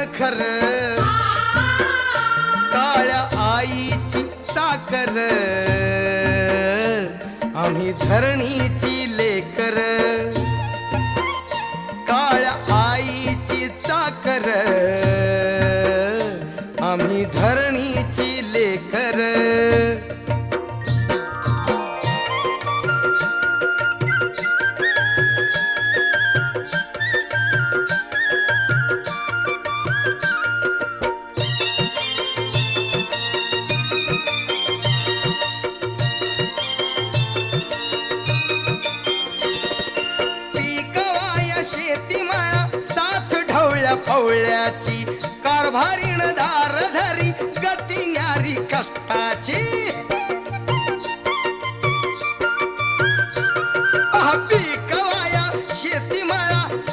साखर काळ्या आईची कर। आम्ही धरणीची लेकर। काळ्या आईची कर आम्ही धरणीची माया पवळ्याची कारभारीण धार धरी गती न्यारी कष्टाची. पीक वाया शेती माया